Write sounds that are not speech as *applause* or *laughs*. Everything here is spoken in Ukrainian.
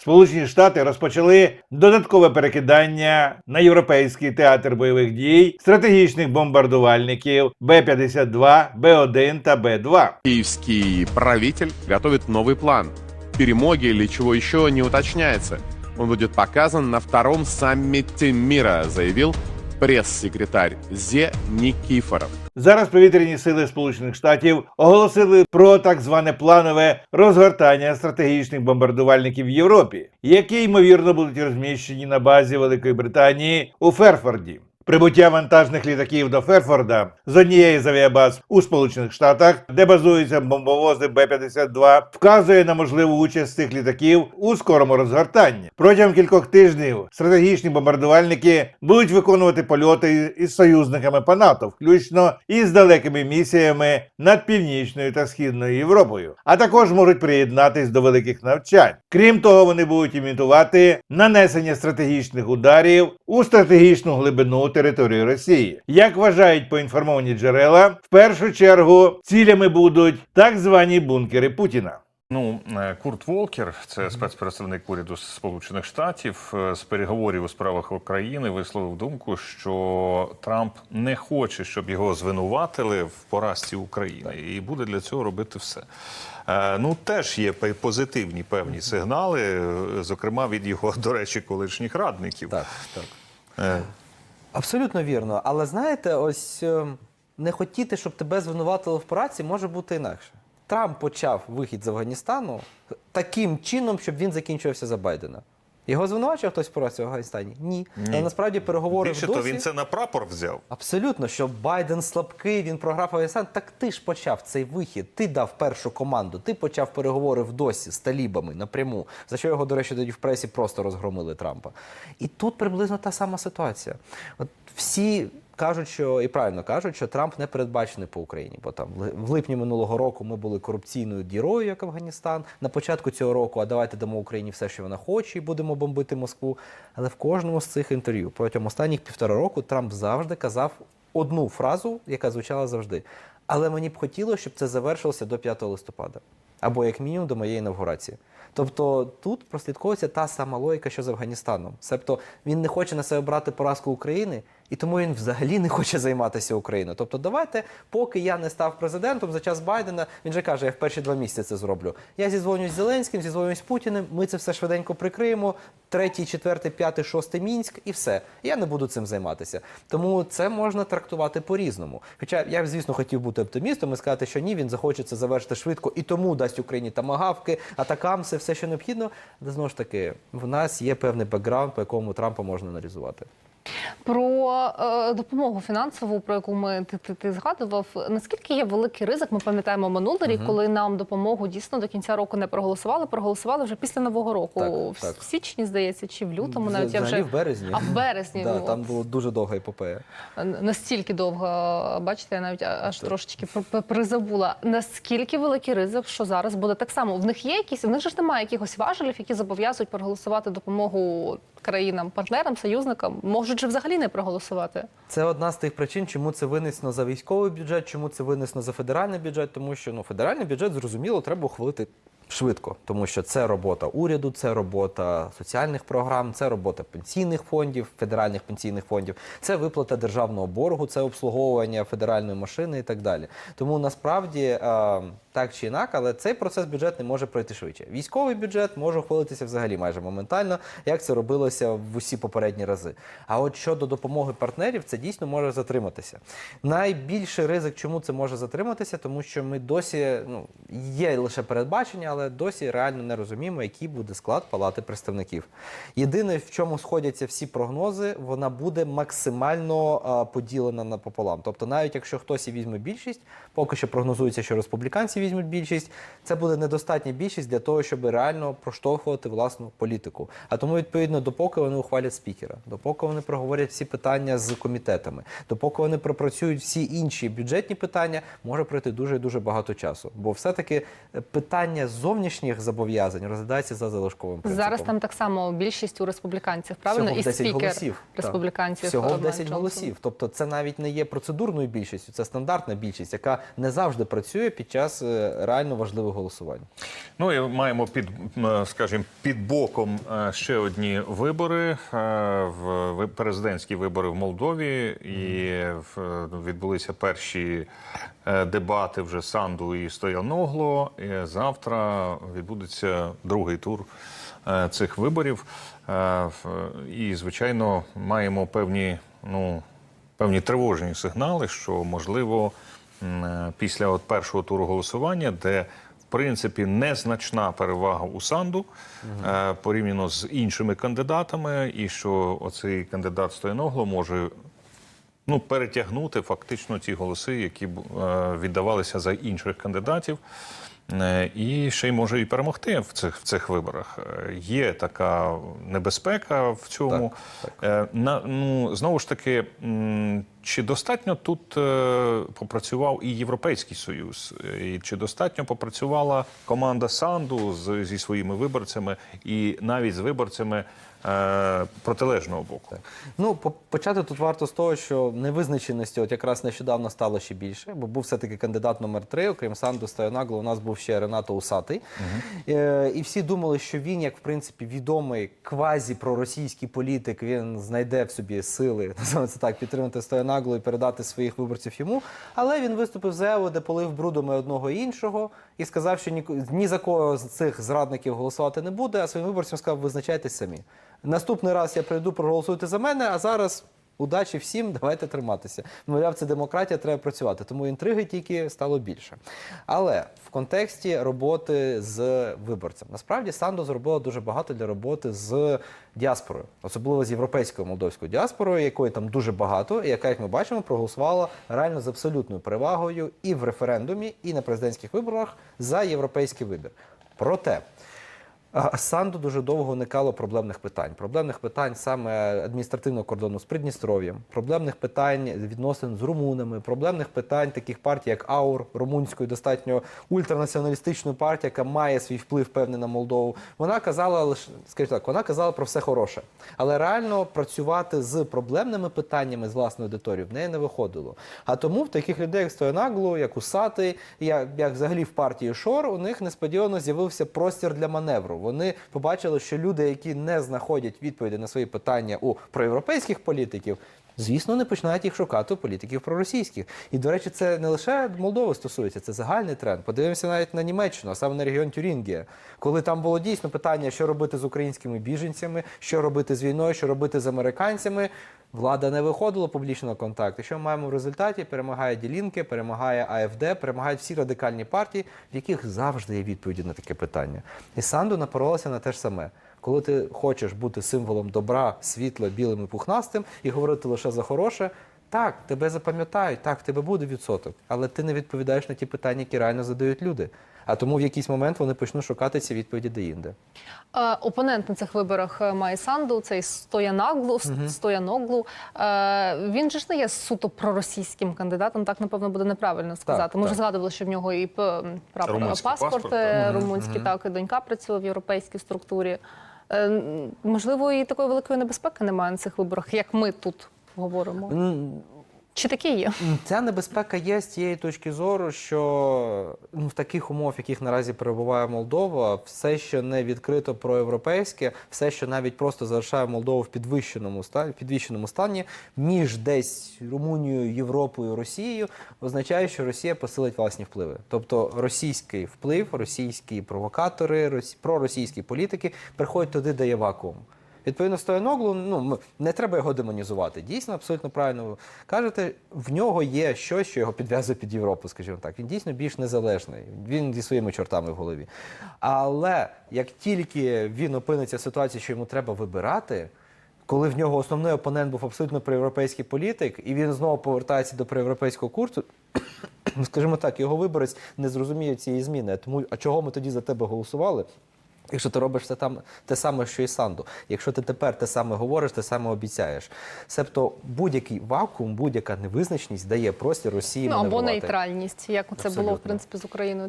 Сполучені Штати розпочали додаткове перекидання на європейський театр бойових дій стратегічних бомбардувальників Б-52, Б-1 та Б-2. Київський правитель готовить новий план. Перемоги или чего еще не уточняется. Он будет показан на втором саммите мира, заявил пресс-секретарь Зе Нікіфоров. Зараз повітряні сили Сполучених Штатів оголосили про так зване планове розгортання стратегічних бомбардувальників в Європі, які ймовірно будуть розміщені на базі Великої Британії у Ферфорді. Прибуття вантажних літаків до Ферфорда з однієї з авіабаз у Сполучених Штатах, де базуються бомбовози Б-52, вказує на можливу участь цих літаків у скорому розгортанні. Протягом кількох тижнів стратегічні бомбардувальники будуть виконувати польоти із союзниками по НАТО, включно із далекими місіями над північною та східною Європою, а також можуть приєднатись до великих навчань. Крім того, вони будуть імітувати нанесення стратегічних ударів у стратегічну глибину території Росії. Як вважають поінформовані джерела, в першу чергу цілями будуть так звані бункери Путіна. Ну, е, Курт Волкер, це спецпредставник уряду Сполучених Штатів, е, з переговорів у справах України висловив думку, що Трамп не хоче, щоб його звинуватили в поразці України, і буде для цього робити все. Е, Ну, теж є позитивні певні сигнали, зокрема від його, до речі, колишніх радників. Так, так. Абсолютно вірно. Але знаєте, ось е, не хотіти, щоб тебе звинуватили в праці, може бути інакше. Трамп почав вихід з Афганістану таким чином, щоб він закінчувався за Байдена. Його звинувачував хтось в праці в Афганістані? Ні. Але насправді переговори Більше в досі... то він це на прапор взяв. Абсолютно, що Байден слабкий, він програв Афганістан. Так ти ж почав цей вихід, ти дав першу команду, ти почав переговори в досі з талібами напряму, за що його, до речі, тоді в пресі просто розгромили Трампа. І тут приблизно та сама ситуація. От всі кажуть, що і правильно кажуть, що Трамп не передбачений по Україні, бо там в липні минулого року ми були корупційною дірою, як Афганістан. На початку цього року, а давайте дамо Україні все, що вона хоче, і будемо бомбити Москву. Але в кожному з цих інтерв'ю протягом останніх півтора року Трамп завжди казав одну фразу, яка звучала завжди. Але мені б хотілося, щоб це завершилося до 5 листопада, або як мінімум до моєї інавгурації. Тобто тут прослідковується та сама логіка, що з Афганістаном. Себто він не хоче на себе брати поразку України, і тому він взагалі не хоче займатися Україною. Тобто, давайте, поки я не став президентом за час Байдена, він же каже, я в перші два місяці це зроблю. Я зізвонюсь з Зеленським, зізвонюсь з Путіним, ми це все швиденько прикриємо. Третій, четвертий, п'ятий, шостий мінськ, і все. Я не буду цим займатися. Тому це можна трактувати по-різному. Хоча я звісно, хотів бути оптимістом і сказати, що ні, він захоче це завершити швидко і тому дасть Україні тамагавки, атакамси, все, що необхідно. Але знову ж таки, в нас є певний бекграунд, по якому Трампа можна аналізувати. Про е, допомогу фінансову, про яку ми ти, ти, ти згадував. Наскільки є великий ризик? Ми пам'ятаємо минулий рік, коли нам допомогу дійсно до кінця року не проголосували. Проголосували вже після нового року, Так, в, так. в січні, здається, чи в лютому. Навіть я вже в березні. а в березні Да, ну, там було дуже довга епопея. настільки довго. Бачите, я навіть аж трошечки пр- пр- призабула. Наскільки великий ризик, що зараз буде так само? В них є якісь, в них ж немає якихось важелів, які зобов'язують проголосувати допомогу країнам, партнерам, союзникам. Можуть же взагалі не проголосувати. Це одна з тих причин, чому це винесено за військовий бюджет, чому це винесено за федеральний бюджет, тому що ну, федеральний бюджет, зрозуміло, треба ухвалити швидко, тому що це робота уряду, це робота соціальних програм, це робота пенсійних фондів, федеральних пенсійних фондів, це виплата державного боргу, це обслуговування федеральної машини і так далі. Тому насправді е, так чи інак, але цей процес бюджетний може пройти швидше. Військовий бюджет може ухвалитися взагалі майже моментально, як це робилося в усі попередні рази. А от щодо допомоги партнерів, це дійсно може затриматися. Найбільший ризик, чому це може затриматися, тому що ми досі ну є лише передбачення, але досі реально не розуміємо, який буде склад палати представників. Єдине, в чому сходяться всі прогнози, вона буде максимально а, поділена напополам. Тобто, навіть якщо хтось і візьме більшість, поки що прогнозується, що республіканці візьмуть більшість, це буде недостатня більшість для того, щоб реально проштовхувати власну політику. А тому, відповідно, допоки вони ухвалять спікера, допоки вони проговорять всі питання з комітетами, допоки вони пропрацюють всі інші бюджетні питання, може пройти дуже і дуже багато часу. Бо все-таки е, питання зовнішніх зобов'язань розглядається за залишковим принципом. Зараз там так само більшість у республіканців, правильно? Всього І 10 спікер голосів. Республіканців. Всього в 10 Джонсон. голосів. Тобто це навіть не є процедурною більшістю, це стандартна більшість, яка не завжди працює під час е, реально важливе голосування. Ну і маємо під, скажімо, під боком е, ще одні вибори, е, в президентські вибори в Молдові, і відбулися перші е, дебати вже Санду і Стояногло. І завтра відбудеться другий тур е, цих виборів. Е, І, звичайно, маємо певні, ну, певні тривожні сигнали, що можливо е, після от першого туру голосування, де в принципі незначна перевага у Санду е, порівняно з іншими кандидатами, і що оцей кандидат Стояногло може ну, перетягнути фактично ті голоси, які е, віддавалися за інших кандидатів. Е, І ще й може і перемогти в цих в цих виборах. Е, Є така небезпека в цьому. Е, На ну знову ж таки, м, чи достатньо тут е, попрацював і Європейський Союз, Е, і чи достатньо попрацювала команда Санду з, зі своїми виборцями, і навіть з виборцями е, протилежного боку? Ну, почати тут варто з того, що невизначеності от якраз нещодавно стало ще більше, бо був все-таки кандидат номер три, окрім Санду Стоянагло, у нас був ще Ренато Усатий. Е, і всі думали, що він, як в принципі, відомий квазі-проросійський політик, він знайде в собі сили, *laughs* це так, підтримати Стоянагло і передати своїх виборців йому. Але він виступив з заявою, де полив брудами одного і іншого, і сказав, що ні, ні за кого з цих зрадників голосувати не буде, а своїм виборцям сказав, визначайтесь самі. Наступний раз я прийду, проголосуйте за мене, а зараз удачі всім, давайте триматися. Мовляв, це демократія, треба працювати. Тому інтриги тільки стало більше. Але в контексті роботи з виборцем. Насправді Сандо зробила дуже багато для роботи з діаспорою, особливо з європейською молдовською діаспорою, якої там дуже багато, і яка, як ми бачимо, проголосувала реально з абсолютною перевагою і в референдумі, і на президентських виборах за європейський вибір. Проте. Санду дуже довго уникало проблемних питань. Проблемних питань саме адміністративного кордону з Придністров'ям, проблемних питань відносин з румунами, проблемних питань таких партій, як АУР, румунської, достатньо ультранаціоналістичної партії, яка має свій вплив певний на Молдову. Вона казала лише, скажімо так, вона казала про все хороше. Але реально працювати з проблемними питаннями з власною аудиторією в неї не виходило. А тому в таких людей, як Стоянаглу, як Усатий, як, як взагалі в партії Шор, у них несподівано з'явився простір для маневру. Вони побачили, що люди, які не знаходять відповіді на свої питання у проєвропейських політиків, звісно, не починають їх шукати у політиків проросійських. І, до речі, це не лише Молдови стосується, це загальний тренд. Подивимося навіть на Німеччину, а саме на регіон Тюрінгія, коли там було дійсно питання, що робити з українськими біженцями, що робити з війною, що робити з американцями. Влада не виходила публічно на контакт. Що ми маємо в результаті? Перемагає Ділінки, перемагає АФД, перемагають всі радикальні партії, в яких завжди є відповіді на таке питання. І Санду напоролася на те ж саме. Коли ти хочеш бути символом добра, світла, білим і пухнастим і говорити лише за хороше, так, тебе запам'ятають, так, в тебе буде відсоток, але ти не відповідаєш на ті питання, які реально задають люди. А тому в якийсь момент вони почнуть шукати ці відповіді де-інде. Е, Опонент на цих виборах е, має Санду, цей Стоянаглу, Стояноглу. Е, Він же ж не є суто проросійським кандидатом, так напевно буде неправильно сказати. Ми вже згадували, що в нього і прапор, Румунський паспорт, паспорт, так. румунський, так, і донька працює в європейській структурі. Можливо, і такої великої небезпеки немає на цих виборах, як ми тут говоримо. Чи такі є? Ця небезпека є з тієї точки зору, що ну, в таких умовах, в яких наразі перебуває Молдова, все, що не відкрито проєвропейське, все, що навіть просто залишає Молдову в підвищеному стані, підвищеному стані між десь Румунією, Європою, Росією, означає, що Росія посилить власні впливи. Тобто російський вплив, російські провокатори, рос- проросійські політики приходять туди, де є вакуум. Відповідно, Стояноглу, ну не треба його демонізувати. Дійсно, абсолютно правильно ви кажете, в нього є щось, що його підв'язує під Європу, скажімо так. Він дійсно більш незалежний. Він зі своїми чортами в голові. Але як тільки він опиниться в ситуації, що йому треба вибирати. Коли в нього основний опонент був абсолютно проєвропейський політик, і він знову повертається до проєвропейського курсу, *coughs* скажімо так, його виборець не зрозуміє цієї зміни. Тому а чого ми тоді за тебе голосували? Якщо ти робиш це там, те саме, що і Санду, якщо ти тепер те саме говориш, те саме обіцяєш. Себто будь-який вакуум, будь-яка невизначеність дає простір Росії Ну або маневрувати. нейтральність, як це було в принципі з Україною.